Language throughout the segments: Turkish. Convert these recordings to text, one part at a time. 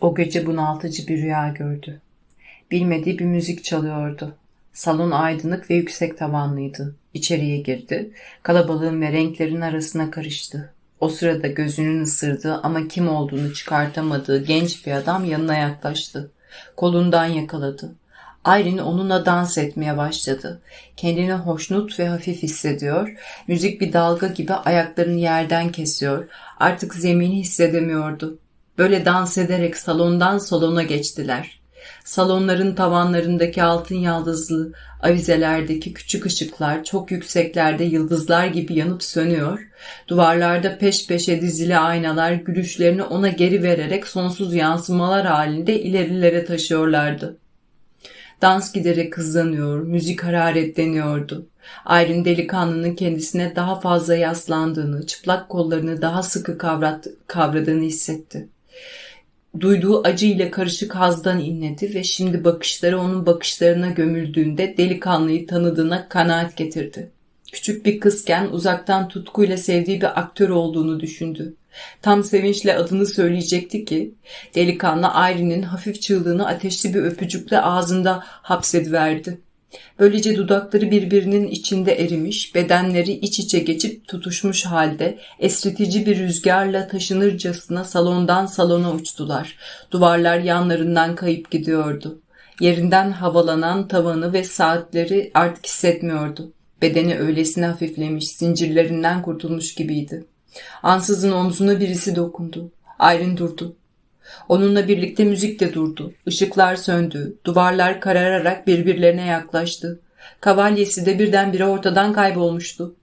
O gece bunaltıcı bir rüya gördü. Bilmediği bir müzik çalıyordu. Salon aydınlık ve yüksek tavanlıydı. İçeriye girdi. Kalabalığın ve renklerin arasına karıştı. O sırada gözünün ısırdığı ama kim olduğunu çıkartamadığı genç bir adam yanına yaklaştı. Kolundan yakaladı. Irene onunla dans etmeye başladı. Kendini hoşnut ve hafif hissediyor. Müzik bir dalga gibi ayaklarını yerden kesiyor. Artık zemini hissedemiyordu. Böyle dans ederek salondan salona geçtiler. Salonların tavanlarındaki altın yaldızlı avizelerdeki küçük ışıklar çok yükseklerde yıldızlar gibi yanıp sönüyor. Duvarlarda peş peşe dizili aynalar gülüşlerini ona geri vererek sonsuz yansımalar halinde ilerilere taşıyorlardı. Dans giderek hızlanıyor, müzik hararetleniyordu. Ayrın delikanlının kendisine daha fazla yaslandığını, çıplak kollarını daha sıkı kavrat, kavradığını hissetti. Duyduğu acı ile karışık hazdan inledi ve şimdi bakışları onun bakışlarına gömüldüğünde delikanlıyı tanıdığına kanaat getirdi. Küçük bir kızken uzaktan tutkuyla sevdiği bir aktör olduğunu düşündü. Tam sevinçle adını söyleyecekti ki delikanlı Ayrin'in hafif çığlığını ateşli bir öpücükle ağzında hapsediverdi. Böylece dudakları birbirinin içinde erimiş, bedenleri iç içe geçip tutuşmuş halde esritici bir rüzgarla taşınırcasına salondan salona uçtular. Duvarlar yanlarından kayıp gidiyordu. Yerinden havalanan tavanı ve saatleri artık hissetmiyordu. Bedeni öylesine hafiflemiş, zincirlerinden kurtulmuş gibiydi. Ansızın omzuna birisi dokundu. Aylin durdu. Onunla birlikte müzik de durdu. Işıklar söndü. Duvarlar karararak birbirlerine yaklaştı. Kavalyesi de birdenbire ortadan kaybolmuştu.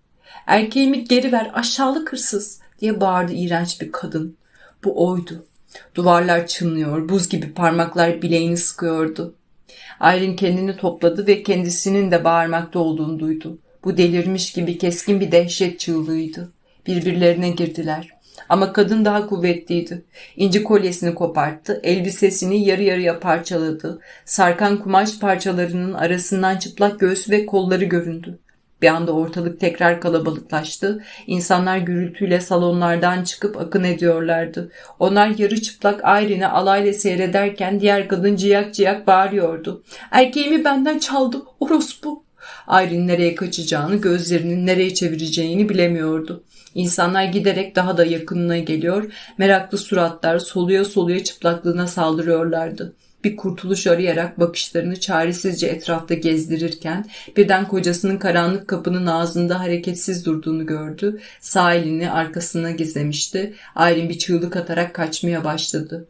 Erkeğimi geri ver aşağılık hırsız diye bağırdı iğrenç bir kadın. Bu oydu. Duvarlar çınlıyor, buz gibi parmaklar bileğini sıkıyordu. Aylin kendini topladı ve kendisinin de bağırmakta olduğunu duydu. Bu delirmiş gibi keskin bir dehşet çığlığıydı. Birbirlerine girdiler. Ama kadın daha kuvvetliydi. İnci kolyesini koparttı, elbisesini yarı yarıya parçaladı. Sarkan kumaş parçalarının arasından çıplak göğsü ve kolları göründü. Bir anda ortalık tekrar kalabalıklaştı. İnsanlar gürültüyle salonlardan çıkıp akın ediyorlardı. Onlar yarı çıplak Ayrin'i alayla seyrederken diğer kadın ciyak ciyak bağırıyordu. Erkeğimi benden çaldı, orospu. Ayrin nereye kaçacağını, gözlerinin nereye çevireceğini bilemiyordu. İnsanlar giderek daha da yakınına geliyor, meraklı suratlar soluya soluya çıplaklığına saldırıyorlardı. Bir kurtuluş arayarak bakışlarını çaresizce etrafta gezdirirken birden kocasının karanlık kapının ağzında hareketsiz durduğunu gördü. Sağ elini arkasına gizlemişti. Aylin bir çığlık atarak kaçmaya başladı.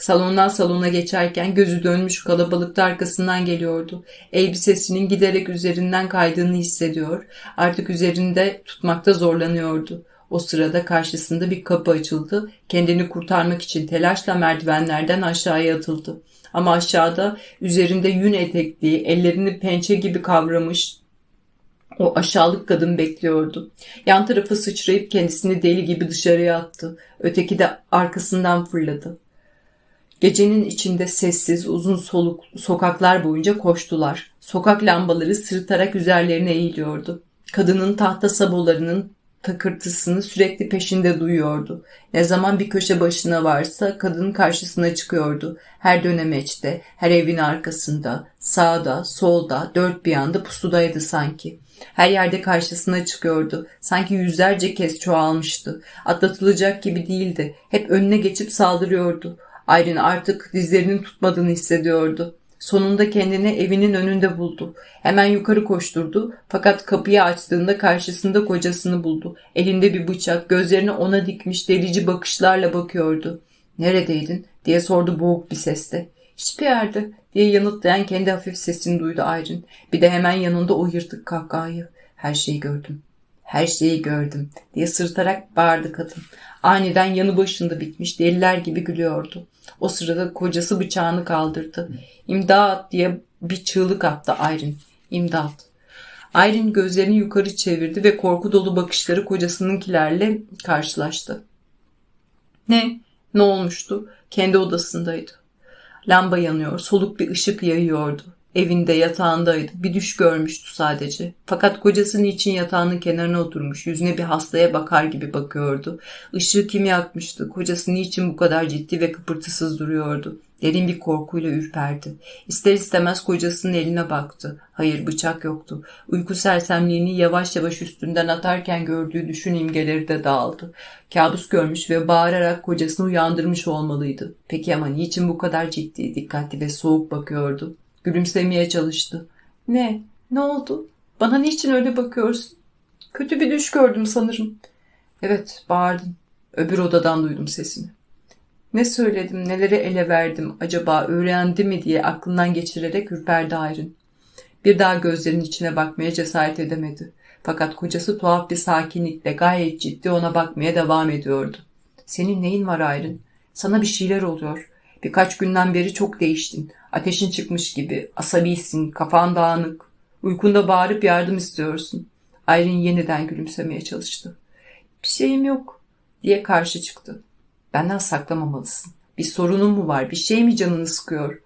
Salondan salona geçerken gözü dönmüş kalabalıkta arkasından geliyordu. Elbisesinin giderek üzerinden kaydığını hissediyor. Artık üzerinde tutmakta zorlanıyordu. O sırada karşısında bir kapı açıldı. Kendini kurtarmak için telaşla merdivenlerden aşağıya atıldı. Ama aşağıda üzerinde yün etekliği, ellerini pençe gibi kavramış o aşağılık kadın bekliyordu. Yan tarafı sıçrayıp kendisini deli gibi dışarıya attı. Öteki de arkasından fırladı. Gecenin içinde sessiz, uzun soluk sokaklar boyunca koştular. Sokak lambaları sırıtarak üzerlerine eğiliyordu. Kadının tahta sabolarının takırtısını sürekli peşinde duyuyordu. Ne zaman bir köşe başına varsa kadının karşısına çıkıyordu. Her dönemeçte, her evin arkasında, sağda, solda, dört bir yanda pusudaydı sanki. Her yerde karşısına çıkıyordu. Sanki yüzlerce kez çoğalmıştı. Atlatılacak gibi değildi. Hep önüne geçip saldırıyordu. Aylin artık dizlerinin tutmadığını hissediyordu. Sonunda kendini evinin önünde buldu. Hemen yukarı koşturdu fakat kapıyı açtığında karşısında kocasını buldu. Elinde bir bıçak, gözlerini ona dikmiş delici bakışlarla bakıyordu. Neredeydin diye sordu boğuk bir sesle. Hiçbir yerde diye yanıtlayan kendi hafif sesini duydu Aylin. Bir de hemen yanında o yırtık kahkahayı. Her şeyi gördüm. Her şeyi gördüm diye sırtarak bağırdı kadın. Aniden yanı başında bitmiş deliler gibi gülüyordu. O sırada kocası bıçağını kaldırdı. İmdat diye bir çığlık attı Ayrin. İmdat. Ayrin gözlerini yukarı çevirdi ve korku dolu bakışları kocasınınkilerle karşılaştı. Ne? Ne olmuştu? Kendi odasındaydı. Lamba yanıyor, soluk bir ışık yayıyordu. Evinde yatağındaydı. Bir düş görmüştü sadece. Fakat kocası niçin yatağının kenarına oturmuş, yüzüne bir hastaya bakar gibi bakıyordu. Işığı kim yakmıştı? Kocası niçin bu kadar ciddi ve kıpırtısız duruyordu? Derin bir korkuyla ürperdi. İster istemez kocasının eline baktı. Hayır bıçak yoktu. Uyku sersemliğini yavaş yavaş üstünden atarken gördüğü düşün imgeleri de dağıldı. Kabus görmüş ve bağırarak kocasını uyandırmış olmalıydı. Peki ama niçin bu kadar ciddi, dikkatli ve soğuk bakıyordu? Gülümsemeye çalıştı. Ne? Ne oldu? Bana niçin öyle bakıyorsun? Kötü bir düş gördüm sanırım. Evet, bağırdın. Öbür odadan duydum sesini. Ne söyledim, neleri ele verdim, acaba öğrendi mi diye aklından geçirerek ürperdi Ayrın. Bir daha gözlerinin içine bakmaya cesaret edemedi. Fakat kocası tuhaf bir sakinlikle gayet ciddi ona bakmaya devam ediyordu. Senin neyin var Ayrın? Sana bir şeyler oluyor. Birkaç günden beri çok değiştin. Ateşin çıkmış gibi, asabisin, kafan dağınık. Uykunda bağırıp yardım istiyorsun. Ayrın yeniden gülümsemeye çalıştı. Bir şeyim yok diye karşı çıktı. Benden saklamamalısın. Bir sorunun mu var? Bir şey mi canını sıkıyor?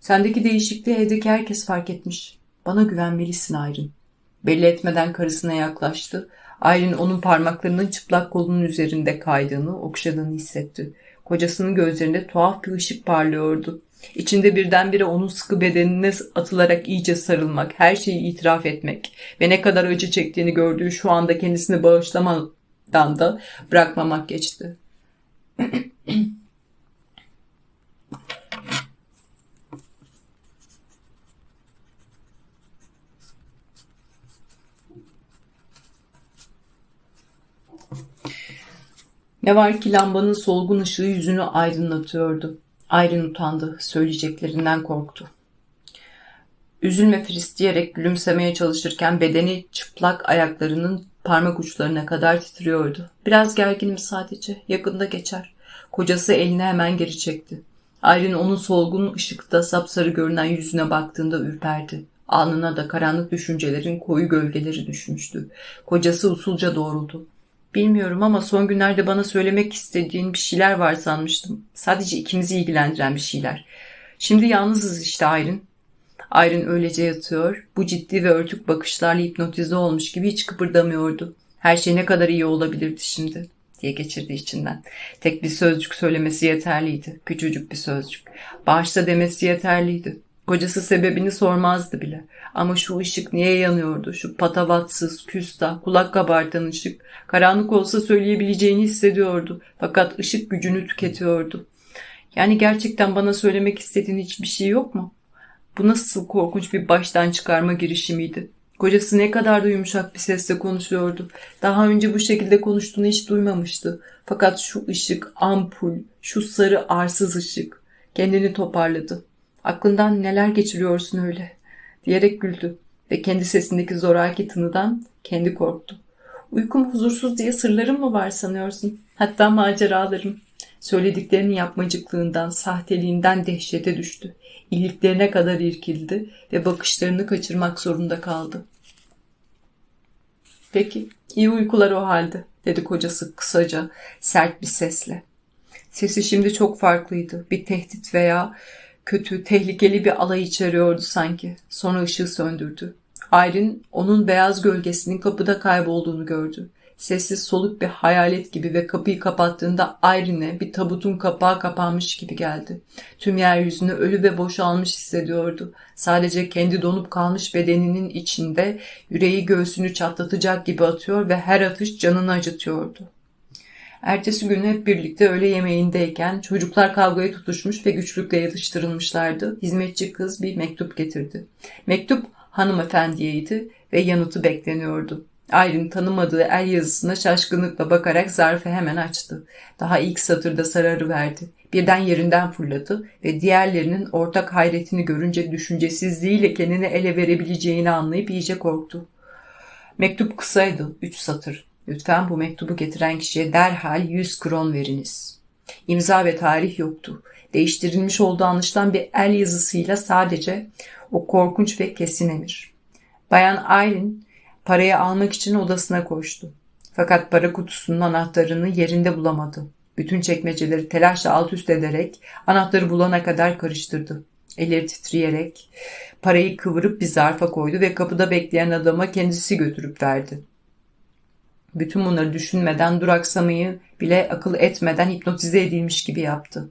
Sendeki değişikliği evdeki herkes fark etmiş. Bana güvenmelisin Ayrın. Belli etmeden karısına yaklaştı. Ayrın onun parmaklarının çıplak kolunun üzerinde kaydığını, okşadığını hissetti. Kocasının gözlerinde tuhaf bir ışık parlıyordu. İçinde birdenbire onun sıkı bedenine atılarak iyice sarılmak, her şeyi itiraf etmek ve ne kadar acı çektiğini gördüğü şu anda kendisini bağışlamadan da bırakmamak geçti. Ne var ki lambanın solgun ışığı yüzünü aydınlatıyordu. Ayrın utandı, söyleyeceklerinden korktu. Üzülme Fris diyerek gülümsemeye çalışırken bedeni çıplak ayaklarının parmak uçlarına kadar titriyordu. Biraz gerginim sadece, yakında geçer. Kocası elini hemen geri çekti. Aylin onun solgun ışıkta sapsarı görünen yüzüne baktığında ürperdi. Alnına da karanlık düşüncelerin koyu gölgeleri düşmüştü. Kocası usulca doğruldu. Bilmiyorum ama son günlerde bana söylemek istediğin bir şeyler var sanmıştım. Sadece ikimizi ilgilendiren bir şeyler. Şimdi yalnızız işte Aylin. Aylin öylece yatıyor. Bu ciddi ve örtük bakışlarla hipnotize olmuş gibi hiç kıpırdamıyordu. Her şey ne kadar iyi olabilirdi şimdi diye geçirdi içinden. Tek bir sözcük söylemesi yeterliydi. Küçücük bir sözcük. Bağışta demesi yeterliydi. Kocası sebebini sormazdı bile. Ama şu ışık niye yanıyordu? Şu patavatsız, küstah, kulak kabartan ışık. Karanlık olsa söyleyebileceğini hissediyordu. Fakat ışık gücünü tüketiyordu. Yani gerçekten bana söylemek istediğin hiçbir şey yok mu? Bu nasıl korkunç bir baştan çıkarma girişimiydi. Kocası ne kadar da yumuşak bir sesle konuşuyordu. Daha önce bu şekilde konuştuğunu hiç duymamıştı. Fakat şu ışık, ampul, şu sarı arsız ışık. Kendini toparladı. Aklından neler geçiriyorsun öyle? Diyerek güldü ve kendi sesindeki zoraki tınıdan kendi korktu. Uykum huzursuz diye sırlarım mı var sanıyorsun? Hatta maceralarım. Söylediklerinin yapmacıklığından, sahteliğinden dehşete düştü. İliklerine kadar irkildi ve bakışlarını kaçırmak zorunda kaldı. Peki, iyi uykular o halde, dedi kocası kısaca, sert bir sesle. Sesi şimdi çok farklıydı. Bir tehdit veya kötü, tehlikeli bir alay içeriyordu sanki. Sonra ışığı söndürdü. Aylin onun beyaz gölgesinin kapıda kaybolduğunu gördü. Sessiz soluk bir hayalet gibi ve kapıyı kapattığında Ayrin'e bir tabutun kapağı kapanmış gibi geldi. Tüm yeryüzünü ölü ve boşalmış hissediyordu. Sadece kendi donup kalmış bedeninin içinde yüreği göğsünü çatlatacak gibi atıyor ve her atış canını acıtıyordu. Ertesi gün hep birlikte öğle yemeğindeyken çocuklar kavgaya tutuşmuş ve güçlükle yatıştırılmışlardı. Hizmetçi kız bir mektup getirdi. Mektup hanımefendiyeydi ve yanıtı bekleniyordu. Aylin tanımadığı el yazısına şaşkınlıkla bakarak zarfı hemen açtı. Daha ilk satırda sararı verdi. Birden yerinden fırladı ve diğerlerinin ortak hayretini görünce düşüncesizliğiyle kendini ele verebileceğini anlayıp iyice korktu. Mektup kısaydı, üç satır. Lütfen bu mektubu getiren kişiye derhal yüz kron veriniz. İmza ve tarih yoktu. Değiştirilmiş olduğu anlaşılan bir el yazısıyla sadece o korkunç ve kesin emir. Bayan Aylin Parayı almak için odasına koştu. Fakat para kutusunun anahtarını yerinde bulamadı. Bütün çekmeceleri telaşla alt üst ederek anahtarı bulana kadar karıştırdı. Elleri titreyerek parayı kıvırıp bir zarfa koydu ve kapıda bekleyen adama kendisi götürüp verdi. Bütün bunları düşünmeden, duraksamayı bile akıl etmeden hipnotize edilmiş gibi yaptı.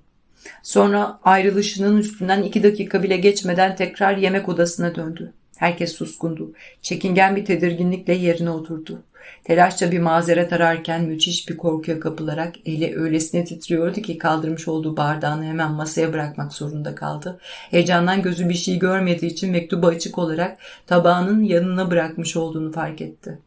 Sonra ayrılışının üstünden iki dakika bile geçmeden tekrar yemek odasına döndü. Herkes suskundu. Çekingen bir tedirginlikle yerine oturdu. Telaşça bir mazeret ararken müthiş bir korkuya kapılarak eli öylesine titriyordu ki kaldırmış olduğu bardağını hemen masaya bırakmak zorunda kaldı. Heyecandan gözü bir şey görmediği için mektubu açık olarak tabağının yanına bırakmış olduğunu fark etti.